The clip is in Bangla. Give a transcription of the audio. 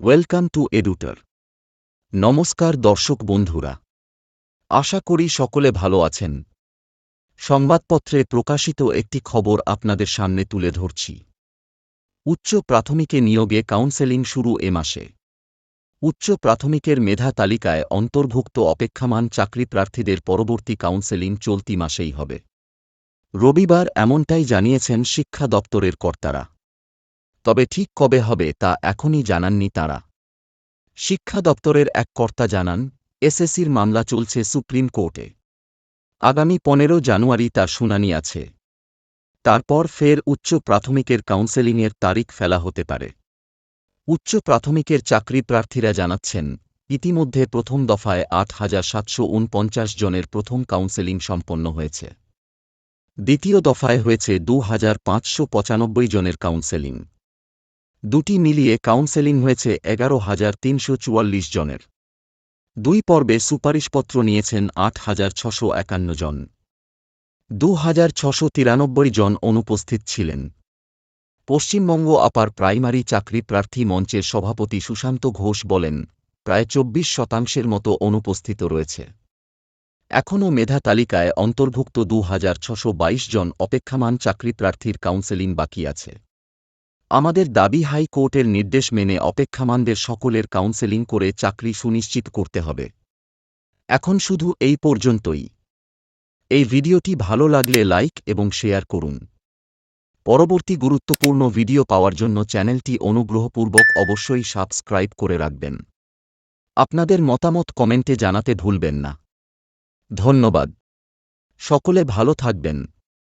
ওয়েলকাম টু এডুটার নমস্কার দর্শক বন্ধুরা। আশা করি সকলে ভালো আছেন। সংবাদপত্রে প্রকাশিত একটি খবর আপনাদের সামনে তুলে ধরছি। উচ্চ প্রাথমিকে নিয়োগে কাউন্সেলিং শুরু এ মাসে। উচ্চ প্রাথমিকের মেধা তালিকায় অন্তর্ভুক্ত অপেক্ষামান চাকরি প্রার্থীদের পরবর্তী কাউন্সেলিং চলতি মাসেই হবে। রবিবার এমনটাই জানিয়েছেন শিক্ষা দপ্তরের কর্তারা। তবে ঠিক কবে হবে তা এখনই জানাননি তাঁরা। শিক্ষা দপ্তরের এক কর্তা জানান, এসএসসির মামলা চলছে সুপ্রিম কোর্টে। আগামী পনেরো জানুয়ারি তার শুনানি আছে। তারপর ফের উচ্চ প্রাথমিকের কাউন্সেলিংয়ের তারিখ ফেলা হতে পারে। উচ্চ প্রাথমিকের চাকরি প্রার্থীরা জানাচ্ছেন, ইতিমধ্যে প্রথম দফায় আট হাজার সাতশো উনপঞ্চাশ জনের প্রথম কাউন্সেলিং সম্পন্ন হয়েছে। দ্বিতীয় দফায় হয়েছে দু হাজার পাঁচশো পঁচানব্বই জনের কাউন্সেলিং। দুটি মিলিয়ে কাউন্সেলিং হয়েছে এগারো হাজার তিনশো চুয়াল্লিশ জনের। দুই পর্বে সুপারিশপত্র নিয়েছেন আট হাজার ছশো একান্ন জন। দু হাজার ছশো তিরানব্বই জন অনুপস্থিত ছিলেন। পশ্চিমবঙ্গ আপার প্রাইমারি চাকরি প্রার্থী মঞ্চের সভাপতি সুশান্ত ঘোষ বলেন, প্রায় চব্বিশ শতাংশের মতো অনুপস্থিত রয়েছে। এখনও মেধা তালিকায় অন্তর্ভুক্ত দু জন অপেক্ষামান চাকরি প্রার্থীর কাউন্সেলিং বাকি আছে। আমাদের দাবি হাইকোর্টের নির্দেশ মেনে অপেক্ষামানদের সকলের কাউন্সেলিং করে চাকরি সুনিশ্চিত করতে হবে। এখন শুধু এই পর্যন্তই। এই ভিডিওটি ভালো লাগলে লাইক এবং শেয়ার করুন। পরবর্তী গুরুত্বপূর্ণ ভিডিও পাওয়ার জন্য চ্যানেলটি অনুগ্রহপূর্বক অবশ্যই সাবস্ক্রাইব করে রাখবেন। আপনাদের মতামত কমেন্টে জানাতে ভুলবেন না। ধন্যবাদ। সকলে ভালো থাকবেন।